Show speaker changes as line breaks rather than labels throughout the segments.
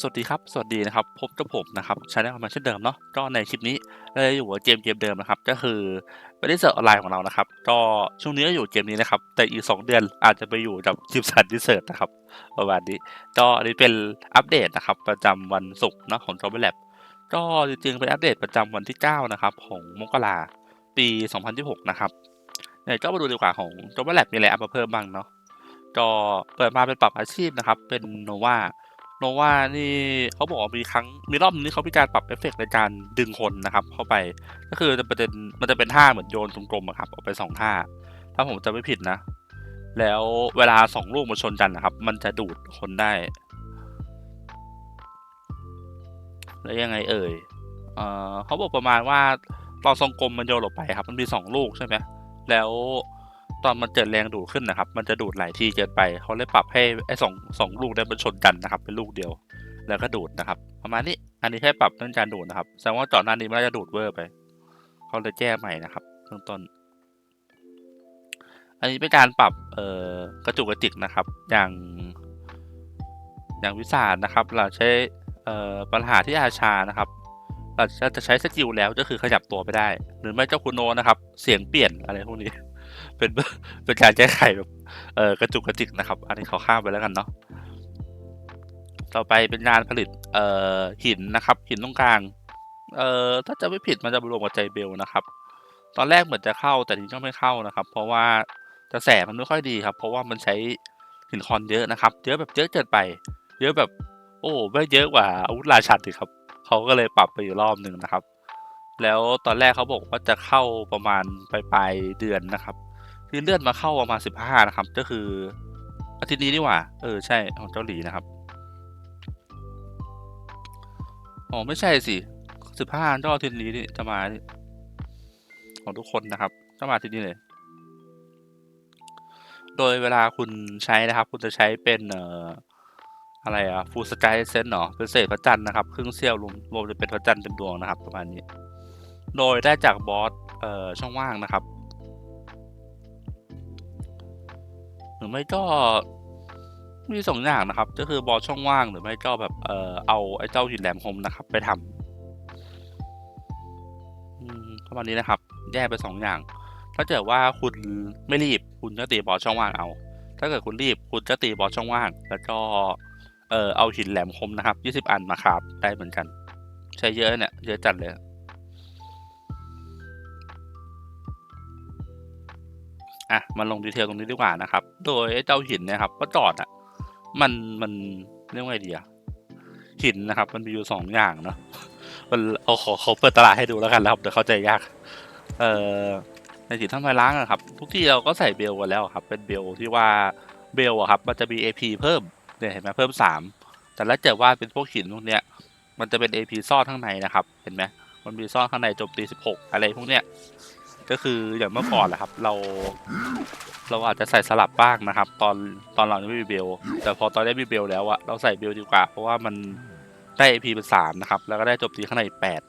สวัสดีครับ สวัสดีนะครับ พบกับผมนะครับชาแนลมาเช่นเดิมเนาะ ก็ในคลิปนี้เราจะอยู่กับเกมเกมเดิมนะครับ ก็คือเป็นดิสเซอร์ออนไลน์ของเรานะครับ ก็ช่วงนี้ก็อยู่เกมนี้นะครับ แต่อีก 2 เดือนอาจจะไปอยู่กับจิมสันดิเซอร์นะครับ ประมาณนี้ ก็อันนี้เป็นอัปเดตนะครับ ประจำวันศุกร์นะของ j o b แ Lab ก็จริงๆเป็นอัปเดตประจำวันที่ 9 นะครับ ของมกราปี 2016 นะครับเนี่ยก็มาดูดีกว่าของ j o b แ Lab มีอะไรอัพมาเพิ่มบ้างเนาะ ก็เปิดมาเป็นปรับอาชีพนะครับ เป็นโนวา โนวานี่เขาบอกมีครั้งมีรอบนึงที่เขามีการปรับเอฟเฟกต์ในการดึงคนนะครับ เข้าไปก็คือจะเป็นมันจะเป็นท่าเหมือนโยนกลมๆอะครับออกไปสองท่า ถ้าผมจะไม่ผิดนะ แล้วเวลาสองลูกมาชนกันนะครับ มันจะดูดคนได้ แล้วยังไงเอ่ยเเขาบอกประมาณว่าตอนทรงกลมมันโยนออกไปครับ มันมีสองลูกใช่ไหมแล้ว ตอนมันเกิดแรงดูดขึ้นนะครับ มันจะดูดหลายทีเกินไป เขาเลยปรับให้ไอ้สองสองลูกเนี่ยมันชนกันนะครับ เป็นลูกเดียว แล้วก็ดูดนะครับ ประมาณนี้ อันนี้แค่ปรับเรื่องการดูดนะครับ แสดงว่าจอดหน้านี้มันจะดูดเวอร์ไป เขาเลยแก้ใหม่นะครับเบื้องต้น อันนี้เป็นการปรับเอ่อกระจุกกระจิกนะครับ อย่าง อย่างวิสาดนะครับ เราใช้เอ่อปัญหาที่อาชานะครับเราจะใช้สกิลแล้วก็คือขยับตัวไปได้ หรือไม่เจ้าคุณโนนะครับ เสียงเปลี่ยนอะไรพวกนี้ เป็นเป็นการแก้ไขแบบเออกระจุกกระจิกนะครับ อันนี้เขาข้ามไปแล้วกันเนาะต่อไปเป็นงานผลิตเอ่อหินนะครับ หินตรงกลางเอ่อถ้าจะไม่ผิดมันจะรวมกับใจเบลนะครับ ตอนแรกเหมือนจะเข้าแต่ทีนี้ก็ไม่เข้านะครับ เพราะว่ากระแสมันไม่ค่อยดีครับ เพราะว่ามันใช้หินคอนเยอะนะครับ เยอะแบบเยอะเกินไป เยอะแบบ โอ้ไม่เยอะกว่าอาวุธราชันอีกครับเขาก็เลยปรับไปอีกรอบหนึ่งนะครับ แล้วตอนแรกเขาบอกว่าจะเข้าประมาณปลายปลายเดือนนะครับ คือเลื่อนมาเข้าประมาณสิบห้านะครับ ก็คืออาทิตย์นี้นี่หว่า เออ ใช่ของเกาหลีนะครับ อ๋อ ไม่ใช่สิสิบห้าก็อาทิตย์นี้นี่จะมาของทุกคนนะครับจะมาอาทิตย์นี้เลย โดยเวลาคุณใช้นะครับ คุณจะใช้เป็นเอ่ออะไรอะฟูสกายเซนเนาะเป็นเศษพระจันทร์นะครับ ครึ่งเสี้ยวรวมรวมจะเป็นพระจันทร์เต็มดวงนะครับ ประมาณนี้ โดยได้จากบอสเอ่อช่องว่างนะครับ รือไม่ก็มีสองอย่างนะครับ ก็คือบอสช่องว่างหรือไม่ก็แบบเอ่อเอาไอ้เจ้าหินแหลมคมนะครับ ไปทำอืมประมาณนี้นะครับ แยกไปสองอย่าง ถ้าเกิดว่าคุณไม่รีบคุณก็ตีบอสช่องว่างเอา ถ้าเกิดคุณรีบคุณก็ตีบอสช่องว่าง แล้วก็เอ่อเอาหินแหลมคมนะครับยี่สิบอันมาคราบได้เหมือนกัน ใช้เยอะเนี่ยเยอะจัดเลย อะมาลงดีเทลตรงนี้ดีกว่านะครับ โดยเจ้าหินเนะครับก็จอดอะ มันมันเรียกว่าไงดีอะหินนะครับ มันมีอยู่สองอย่างเนาะมันเอาขอขอเปิดตลาดให้ดูแล้วกันแล้วครับเดี๋ยวเข้าใจยาก เอ่อในหินทำลายล้างอะครับ ทุกที่เราก็ใส่เบลกันแล้วครับ เป็นเบลที่ว่าเบลอะครับ มันจะมี AP เพิ่มเนี่ยเห็นไหมเพิ่มสามแต่แล้วเจอว่าเป็นพวกหินพวกเนี้ย มันจะเป็น AP ซ่อนข้างในนะครับ เห็นไหมมันมีซ่อนข้างในโจมตีสิบหกอะไรพวกเนี้ย ก็คืออย่างเมื่อก่อนแหละครับ เรา เราอาจจะใส่สลับบ้างนะครับ ตอนตอนเรายังไม่มีเบล แต่พอตอนได้มีเบลแล้วอะเราใส่เบลดีกว่า เพราะว่ามันได้ AP เป็นสามนะครับ แล้วก็ได้โจมตีข้างในแปด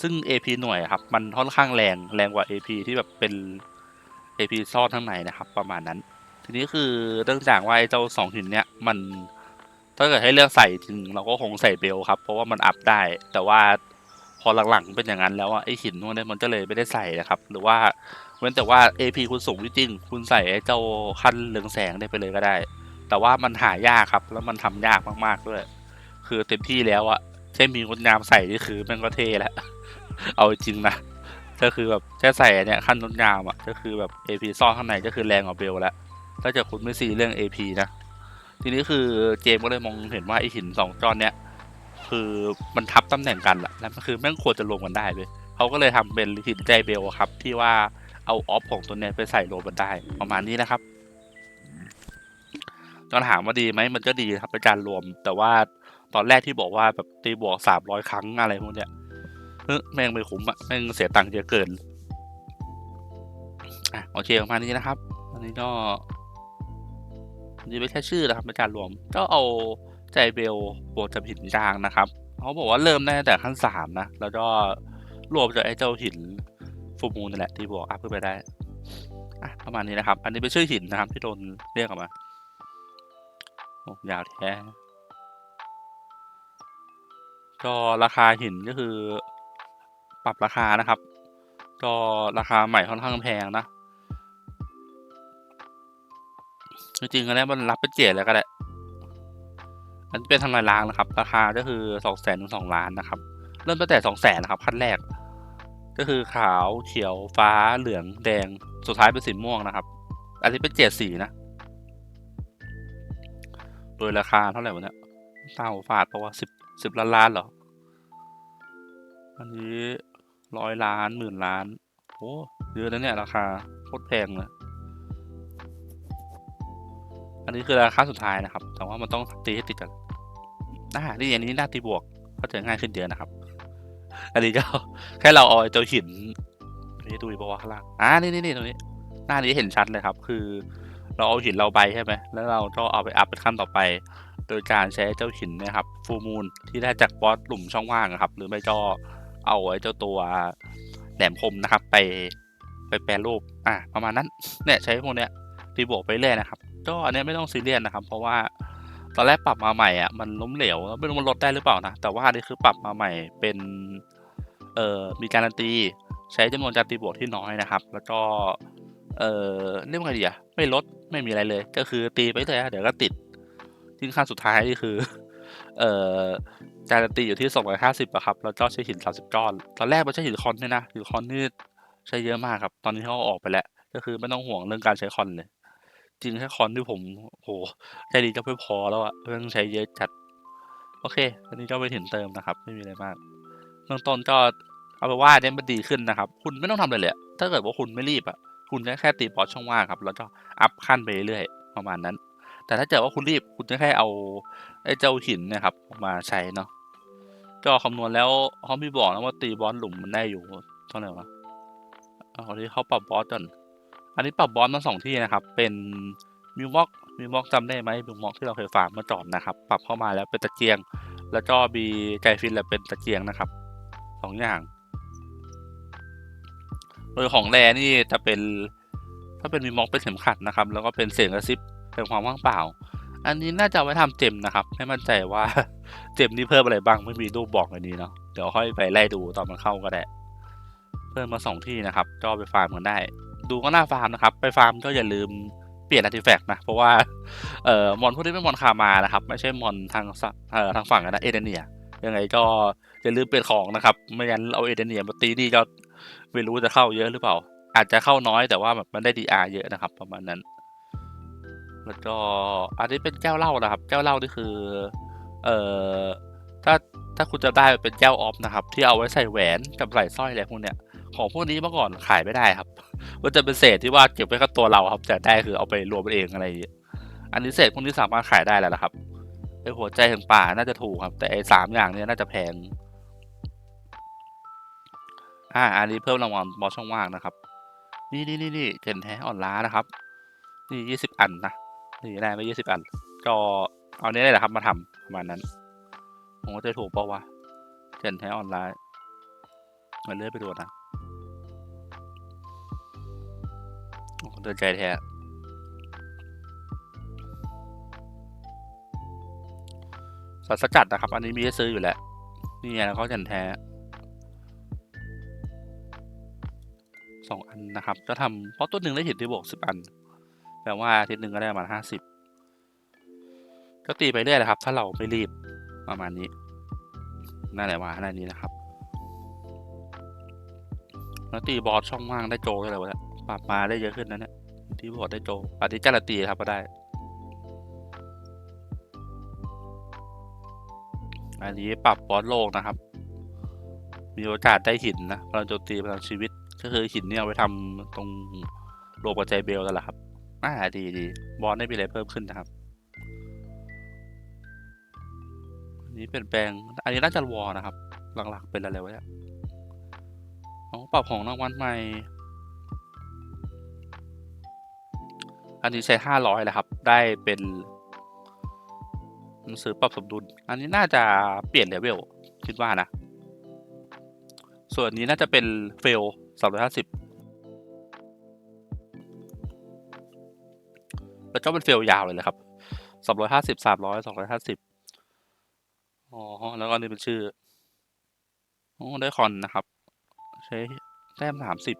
ซึ่ง AP หน่วยครับ มันค่อนข้างแรงแรงกว่า AP ที่แบบเป็น AP ซ่อนข้างในนะครับ ประมาณนั้น ทีนี้คือเนื่องจากว่าไอ้เจ้าสองหินเนี้ยมันถ้าเกิดให้เลือกใส่จริงเราก็คงใส่เบลครับ เพราะว่ามันอัพได้ แต่ว่า อหลังๆเป็นอย่างนั้นแล้วอะไอหินพวกนี้มันก็เลยไม่ได้ใส่นะครับ หรือว่าเว้นแต่ว่า AP คุณสูงจริง คุณใส่ไอ้เจ้าขั้นเรืองแสงได้ไปเลยก็ได้ แต่ว่ามันหายากครับ แล้วมันทำยากมากๆด้วย คือเต็มที่แล้วอะแค่มีงดงามใส่นี่คือม่งก็เท่แล้ว เอาจริงนะ ก็คือแบบแค่ใส่เนี้ยขั้นงดงามอะก็คือแบบ AP ซ่อนข้างในก็คือแรงกว่าเบลแล้ว ถ้าเกิดคุณไม่ซีเรื่อง AP นะ ทีนี้คือเจมก็เลยมองเห็นว่าไอหินสองก้อนเนี้ย คือมันทับตำแหน่งกันแหละแล้วมันคือแม่งควรจะรวมกันได้เลยเขาก็เลยทำเป็นหินใจเบลครับ ที่ว่าเอาออฟของตัวเนี้ยไปใส่โรวมกันได้ ประมาณนี้นะครับตอนถามว่าดีไหมมันก็ดีครับเป็นการรวม แต่ว่าตอนแรกที่บอกว่าแบบตีบวกสามร้อยครั้งอะไรพวกเนี้ยเออแม่งไม่คุ้มอะแม่งเสียตังค์เยอะเกินอะโอเคประมาณนี้นะครับอันนี้ก็นนี่ไม่ใช่ชื่อนะครับเป็นการรวม ก็เอา ใจเบลบวกกับหินจางนะครับเขาบอกว่าเริ่มได้แต่ขั้นสามนะ แล้วก็รวมจากไอ้เจ้าหินฟูมูลนี่แหละที่บวกอัพขึ้นไปได้อะประมาณนี้นะครับ อันนี้เป็นชื่อหินนะครับ ที่โดนเรียกออกมาโอ้ยาวแท้ก็ราคาหินก็คือ ปรับราคานะครับ ก็ราคาใหม่ค่อนข้างแพงนะจริงๆก็แล้วมันรับเป็นเจ็ดเลยก็ได้ันเป็นทำลายล้างนะครับ ราคาก็คือสองแสนถึงสองล้านนะครับ เริ่มตั้งแต่สองแสนนะครับขั้นแรก ก็คือขาวเขียวฟ้าเหลืองแดงสุดท้ายเป็นสีม่วงนะครับ อันนี้เป็นเจ็ดสีนะ โดยราคาเท่าไหร่วะเนี่ยเต้าฟาดเพราะว่าสิบสิบล้านล้านเหรอ อันนี้ร้อยล้านหมื่นล้านโอ้เยอะนะเนี่ยราคาโคตรแพงเลยอันนี้คือราคาสุดท้ายนะครับ แต่ว่ามันต้องตีให้ติดกัน อ่านี่อันนี้หน้าตีบวกก็จะง่ายขึ้นเยอะนะครับ อันนี้ก็แค่เราเอาเจ้าหินนี่ดูดิบอกว่าข้างล่างอ่านี่นี่นี่ตรงนี้ หน้านี้เห็นชัดเลยครับ คือ เราเอาหินเราไปใช่ไหมแล้วเราก็เอาไปอัพเป็นขั้นต่อไป โดยการใช้เจ้าหินนะครับฟูมูลที่ได้จากบอสหลุมช่องว่างอะครับ หรือไม่ก็เอาไอ้เจ้าตัวแหลมคมนะครับ ไปไปแปรรูป อะประมาณนั้น เนี่ยใช้พวกเนี้ยตีบวกไปเรื่อยนะครับ ก็อันเนี้ยไม่ต้องซีเรียสนะครับ เพราะว่า ตอนแรกปรับมาใหม่อะมันล้มเหลวไม่รู้มันลดได้หรือเปล่านะ แต่ว่าอันนี้คือปรับมาใหม่เป็นเอ่อมีการันตีใช้จำนวนการตีบวกที่น้อยนะครับ แล้วก็เอ่อเรียกว่าไงดีอะไม่ลดไม่มีอะไรเลย ก็คือตีไปเลยเดี๋ยวก็ติดที่ขั้นสุดท้ายนี่คือ เอ่อการันตีอยู่ที่250อะครับแล้วก็ใช้หิน30ก้อน ตอนแรกมันใช้หินคอนด้วยนะหินคอนนี่ใช้เยอะมากครับ ตอนนี้เขาออกไปแล้ว ก็คือไม่ต้องห่วงเรื่องการใช้คอนเลย จริงแค่คอนที่ผมโหแค่นี้ก็ไม่พอแล้วอะ เรื่องใช้เยอะจัด โอเค อันนี้ก็ไปถึงเติมนะครับ ไม่มีอะไรมาก เบื้องต้นก็เอาไปนว่าเนี่ยมันดีขึ้นนะครับ คุณไม่ต้องทำอะไรเลยอะ ถ้าเกิดว่าคุณไม่รีบอะ คุณแค่แค่ตีบอสช่องว่างครับ แล้วก็อัพขั้นไปเรื่อย ๆ ประมาณนั้น แต่ถ้าเกิดว่าคุณรีบ คุณจะแค่เอาไอ้เจ้าหินเนะครับมาใช้เนาะ ก็คำนวณแล้ว เขาไม่บอกนะว่าตีบอสหลุมมันได้อยู่ เท่าไหร่วะ เอาที่เขาปรับบอสก่อน อันนี้ปรับบอสมาสองที่นะครับ เป็นมิวม็อกมิวม็อกจำได้ไหมมิวม็อกที่เราเคยฟาร์มเมื่อก่อนนะครับ ปรับเข้ามาแล้วเป็นตะเกียง แล้วก็มีไกฟินแล้วเป็นตะเกียงนะครับสองอย่าง โดยของแรนี่จะเป็น ถ้าเป็นมีม็อกเป็นเข็มขัดนะครับ แล้วก็เป็นเสียงกระซิบเป็นความว่างเปล่า อันนี้น่าจะไว้ทำเจมนะครับไม่มั่นใจว่าเจมนี่เพิ่มอะไรบ้างไม่มีรูปบอกในนี้เนาะเดี๋ยวค่อยไปไล่ดูตอนมันเข้าก็ได้ เพิ่มมาสองที่นะครับก็ไปฟาร์มกันได้ ดูก็น่าฟาร์มนะครับ ไปฟาร์มก็อย่าลืมเปลี่ยนอาร์ติแฟกต์นะ เพราะว่าเอ่อมอนพวกนี้เป็นมอนคามานะครับ ไม่ใช่มอนทางสะเอ่อทางฝั่งนะเอเดเนียยังไงก็อย่าลืมเปลี่ยนของนะครับ ไม่งั้นเอาเอเดเนียมาตีนี่ก็ไม่รู้จะเข้าเยอะหรือเปล่า อาจจะเข้าน้อยแต่ว่าแบบมันได้ดีอาเยอะนะครับ ประมาณนั้น แล้วก็อันนี้เป็นแก้วเหล้านะครับ แก้วเหล้านี่คือ เอ่อถ้าถ้าคุณจะได้เป็นแก้วออฟนะครับ ที่เอาไว้ใส่แหวนกับใส่สร้อยอะไรพวกเนี้ย ของพวกนี้เมื่อก่อนขายไม่ได้ครับ มันจะเป็นเศษที่ว่าเก็บไว้กับตัวเราครับ แต่ได้คือเอาไปรวมเองอะไรอย่างเงี้ยอันนี้เศษพวกนี้สามารถขายได้แล้วนะครับไอหัวใจแห่งป่าน่าจะถูกครับ แต่ไอสามอย่างเนี้ยน่าจะแพงอ่าอันนี้เพิ่มรางวัลบอช่องว่างนะครับ นี่นี่นี่นี่เกนแท้อ่อนล้านะครับ นี่ยี่สิบอันนะนี่ได้ไปยี่สิบอัน ก็เอาเนี้ยเลยแหละครับมาทำประมาณนั้นผมก็จะถูกเปล่าวะเกนแท้ออนไลน์มันเลื่อนไปดูนะ ใจแท้สารสกัดนะครับ อันนี้มีให้ซื้ออยู่แหละนี่ไงแล้วก็เกนแท้สองอันนะครับ ก็ทำเพราะต้นหนึ่งได้เห็นที่บวกสิบอัน แปลว่าทิตย์หนึ่งก็ได้ประมาณห้าสิบก็ตีไปเรื่อยนะครับ ถ้าเราไม่รีบประมาณนี้นั่นแหละว่าน้านี้นะครับ แล้วตีบอสช่องว่างได้โจได้เลยวะเนี่ยปรับมาได้เยอะขึ้นนะเนี่ย ที่บอสได้โจอันนี้การันตีครับก็ได้ อันนี้ปรับบอสโลกนะครับ มีโอกาสได้หินนะพลังโจมตีพลังชีวิต ก็คือหินเนี่ยเอาไว้ทำตรงโลกปัจจัยเบลนั่นแหละครับอ่าดีดีบอสได้มีอะไรเพิ่มขึ้นนะครับอันนี้เปลี่ยนแปลง อันนี้น่าจะวอนะครับ หลักๆเป็นอะไรวะเนี่ยอ๋อปรับของรางวัลใหม่ อันนี้ใช้ห้าร้อยแหละครับ ได้เป็นหนังสือปรับสมดุล อันนี้น่าจะเปลี่ยนเลเวลคิดว่านะ ส่วนนี้น่าจะเป็นเฟลสามร้อยห้าสิบแล้วก็เป็นเฟลยาวเลยเลยครับสามร้อยห้าสิบสามร้อยสองร้อยห้าสิบอ๋อ แล้วก็อันนี่เป็นชื่อโอ้ได้คอนนะครับ ใช้แต้มสามสิบ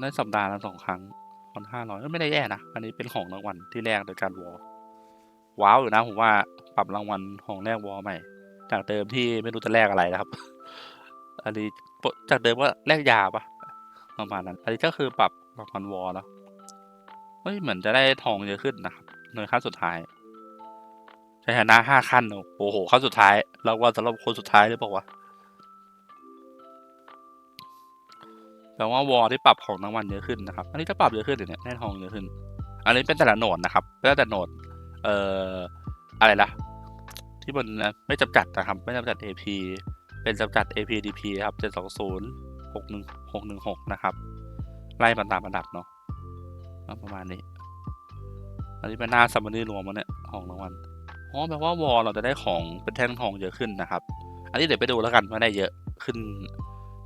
ได้สัปดาห์ละสองครั้ง คนห้าร้อยก็ไม่ได้แย่นะ อันนี้เป็นของรางวัลที่แรกโดยการวอลว้าวอยู่นะผมว่าปรับรางวัลของแรกวอลใหม่ จากเดิมที่ไม่รู้จะแลกอะไรนะครับ อันนี้จากเดิมว่าแลกยาปะประมาณนั้น อันนี้ก็คือปรับรางวัลวอลแล้วเฮ้ยเหมือนจะได้ทองเยอะขึ้นนะครับในขั้นสุดท้ายใช้ชนะห้าขั้นโอ้โหขั้นสุดท้ายรางวัลสำหรับคนสุดท้ายหรือเปล่าวะ แปลว่าวอลที่ปรับของรางวัลเยอะขึ้นนะครับ อันนี้ก็ปรับเยอะขึ้นเนี่ยได้ทองเยอะขึ้น อันนี้เป็นแต่ละโหนดนะครับแล้วแต่โหนดเอ่ออะไรล่ะ ที่มันไม่จำกัดนะครับ ไม่จำกัด AP เป็นจำกัด APDP ครับ720 61 616นะครับ ไล่มาตามอันดับเนาะประมาณนี้ อันนี้เป็นหน้าซัมมารีรวมมันเนี่ยของรางวัลอ๋อแปลว่าวอลเราจะได้ของเป็นแท่งทองเยอะขึ้นนะครับ อันนี้เดี๋ยวไปดูแล้วกันว่าได้เยอะขึ้น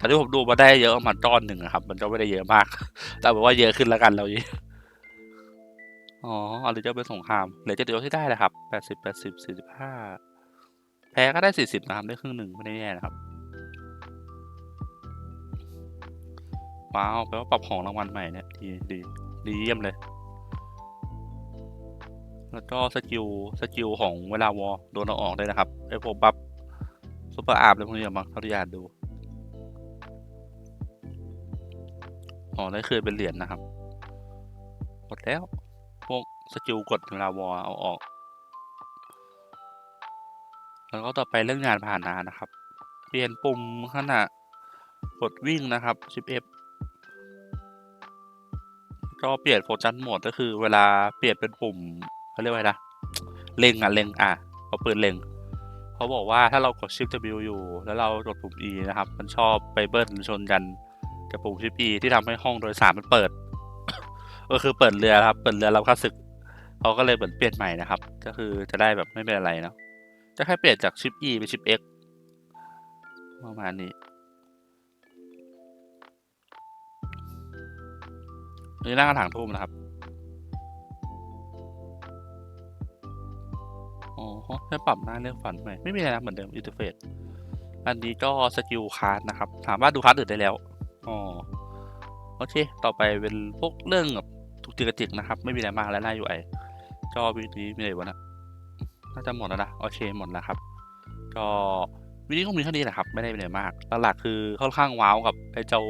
แต่ที่ผมดูมาได้เยอะมาณก้อนหนึ่งอะครับ มันก็ไม่ได้เยอะมาก แต่แบบว่าเยอะขึ้นแล้วกันเราอีอ๋ออันนี้จะเป็นสงครามเหลือเจ็ดเดียวที่ได้แหละครับแปดสิบแปดสิบสี่สิบห้าแพ้ก็ได้สี่สิบนะครับได้ครึ่งหนึ่งไม่ได้แย่นะครับว้าวแปลว่าปรับของรางวัลใหม่เนี่ยดีดีดีเยี่ยมเลย แล้วก็สกิลสกิลของเวลาวอลโดนเราออกเลยนะครับไอ้ผมบัฟซุปเปอร์อาร์มเลยพวกนี้มั้งเขาที่อ่านดู อ๋อได้คืนเป็นเหรียญนะครับ หมดแล้ว พวกสกิลกดลาวอเอาออก แล้วก็ต่อไปเรื่องงานผ่านนานะครับ เปลี่ยนปุ่มขณะกดวิ่งนะครับ 10F ก็เปลี่ยนโฟกัสโหมดก็คือเวลาเปลี่ยนเป็นปุ่มเขาเรียกว่าอะไรนะเล็งอะเล็งอะเอาปืนเล็งเขาบอกว่าถ้าเรากด Shift W อยู่ แล้วเรากดปุ่ม E นะครับ มันชอบไปเบิ้ลชนกัน กับปุ่ม Shift E ที่ทำให้ห้องโดยสารมันเปิด ก็คือเปิดเรือครับ เปิดเรือรับข้าศึกเขาก็เลยเหมือนเปลี่ยนใหม่นะครับ ก็คือจะได้แบบไม่เป็นอะไรเนาะจะแค่เปลี่ยนจาก Shift E เป็น Shift X ประมาณนี้นี่หน้ากระถางทูมนะครับอ๋อแค่ปรับหน้าเรื่องฝันใหม่ไม่มีอะไรนะเหมือนเดิมอินเทอร์เฟซอันนี้ก็สกิลคาร์ดนะครับสามารถดูคาร์ดอื่นได้แล้ว อ๋อโอเค ต่อไปเป็นพวกเรื่องแบบทุกจิกระจิกนะครับ ไม่มีอะไรมากแล้วหน้า UI ก็วิดีมีอะไรวะนะน่าจะหมดแล้วนะโอเคหมดแล้วครับ ก็วิดีโอคงมีเท่านี้แหละครับ ไม่ได้มีอะไรมากหลักๆคือค่อนข้างว้าวกับไอ้เจ้า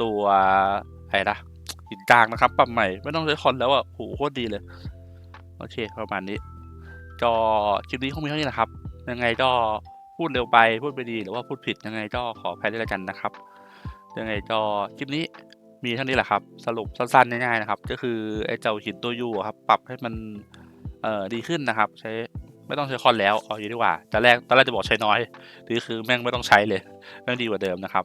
ตัวอะไรนะหินกลางนะครับปรับใหม่ไม่ต้องใช้คอนแล้วอะโหโคตรดีเลย โอเค ประมาณนี้ก็คลิปนี้คงมีเท่านี้แหละครับ ยังไงก็พูดเร็วไปพูดไปดีหรือว่าพูดผิดยังไงก็ขออภัยด้วยละกันนะครับ ยังไงก็คลิปนี้มีเท่านี้แหละครับ สรุปสั้นๆง่ายๆนะครับ ก็คือไอ้เจ้าหินตัวยูอะครับ ปรับให้มันเอ่อดีขึ้นนะครับ ใช้ไม่ต้องใช้คอนแล้วเอาอยู่ดีกว่าตอนแรกตอนแรกจะบอกใช้น้อยนี่คือแม่งไม่ต้องใช้เลยแม่งดีกว่าเดิมนะครับ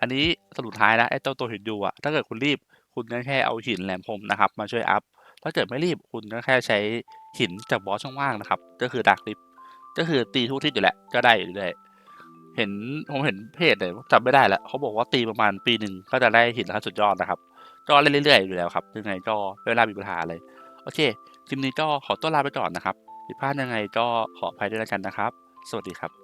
อันนี้สรุปท้ายนะไอ้เจ้าตัวหินยูอะถ้าเกิดคุณรีบคุณก็แค่เอาหินแหลมคมนะครับ มาช่วยอัพถ้าเกิดไม่รีบคุณก็แค่ใช้หินจากบอสช่องว่างนะครับ ก็คือดักลิฟก็คือตีทุกทิศอยู่แหละก็ได้อยู่เรื่อย เห็นผมเห็นเพจเลยจำไม่ได้แล้วเขาบอกว่าตีประมาณปีหนึ่งก็จะได้หินขั้นสุดยอดนะครับ ก็เล่นเรื่อยๆอยู่แล้วครับยังไงก็ไม่เวลามีปัญหาเลย โอเคคลิปนี้ก็ขอตัวลาไปก่อนนะครับผิดพลาดยังไงก็ขออภัยด้วยแล้วกันนะครับ สวัสดีครับ